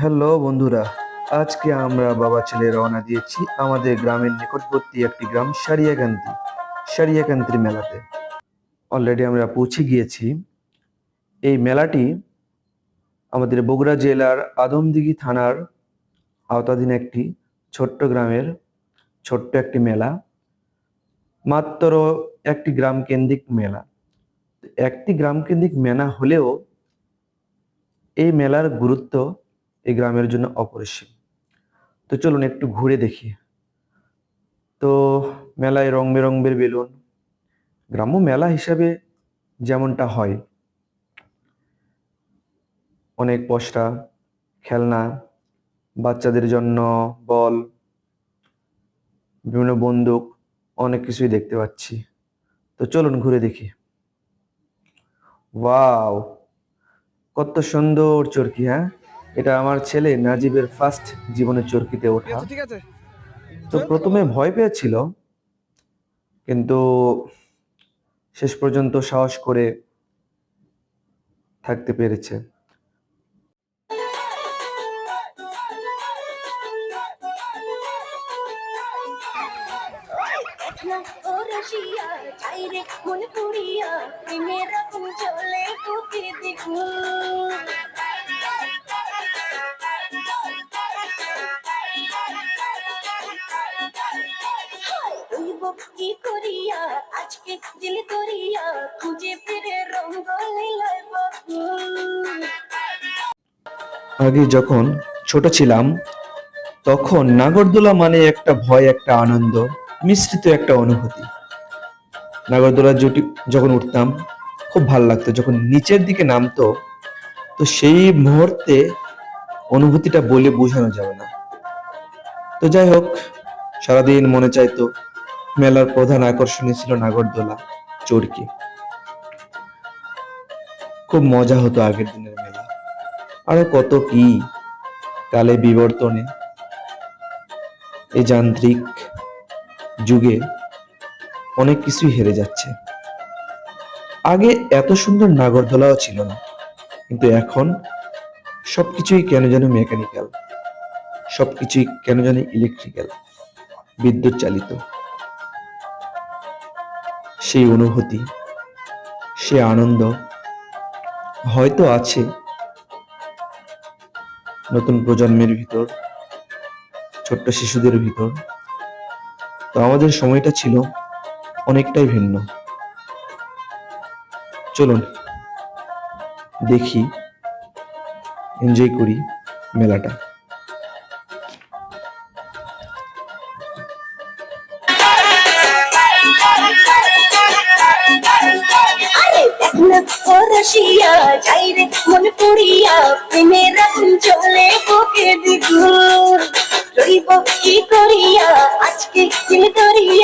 Hello বন্ধুরা, আজকে আমরা বাবা ছেলে রওনা দিয়েছি আমাদের গ্রামের নিকটবর্তী একটি গ্রাম সারিয়াকান্তি, সারিয়াকান্তির মেলাতে। অলরেডি আমরা পৌঁছে গিয়েছি। এই মেলাটি আমাদের বগুড়া জেলার আদমদিঘি থানার আওতাধীন একটি ছোট্ট গ্রামের ছোট্ট একটি মেলা, মাত্র একটি গ্রাম কেন্দ্রিক মেলা। একটি গ্রাম কেন্দ্রিক মেলা হলেও এই মেলার গুরুত্ব এই গ্রামের জন্য অপরিসীম। তো চলুন একটু ঘুরে দেখি। তো মেলায় রং বেরঙের বেলুন, গ্রাম্য মেলা হিসাবে যেমনটা হয়। অনেক পশরা খেলনা, বাচ্চাদের জন্য বল, বিভিন্ন বন্দুক, অনেক কিছুই দেখতে পাচ্ছি। তো চলুন ঘুরে দেখি। ওয়াও! কত সুন্দর চরকি হ্যাঁ? এটা আমার ছেলে নাজিবের ফার্স্ট জীবনে চরকিতে ওঠা ঠিক আছে তো প্রথমে ভয় পেয়েছিল কিন্তু শেষ পর্যন্ত সাহস করে থাকতে পেরেছে ও রসিয়া চাই রে মন পুরিয়া প্রেমের কি করিয়া? আজকে দিল করিয়া খুঁজে ফিরে রঙ্গ আগে যখন ছোট ছিলাম, তখন নাগরদোলা মানে একটা ভয়, একটা আনন্দ, মিশ্রিত একটা অনুভূতি। নাগরদোলা জুটি যখন উঠতাম, খুব ভালো লাগতো। যখন নিচের দিকে নামতো, তো সেই মুহূর্তে অনুভূতিটা বলে বোঝানো যাবে না। তো যাই হোক, সারাদিন মনে চাইতো মেলার প্রধান আকর্ষণই ছিল নাগরদোলা, চরকি। খুব মজা হতো আগের দিনের মেলা। আরও কত কি কালে বিবর্তনে। এই যান্ত্রিক যুগে অনেক কিছুই হেরে যাচ্ছে। আগে এত সুন্দর নাগরদোলাও ছিল না, কিন্তু এখন সবকিছুই কেন যেন মেকানিক্যাল, সবকিছুই কেন যেন ইলেকট্রিক্যাল বিদ্যুৎ চালিত সেই অনুভূতি, সে আনন্দ হয়তো আছে নতুন প্রজন্মের ভিতর, ছোট্ট শিশুদের ভিতর। তো আমাদের সময়টা ছিল অনেকটাই ভিন্ন। চলুন দেখি এনজয় করি মেলাটা। চাই রে মন পুরিয়া প্রেমের রকম চলে বুকে দেখুন রইব কি করিয়া? আজকে দিল করিয়া?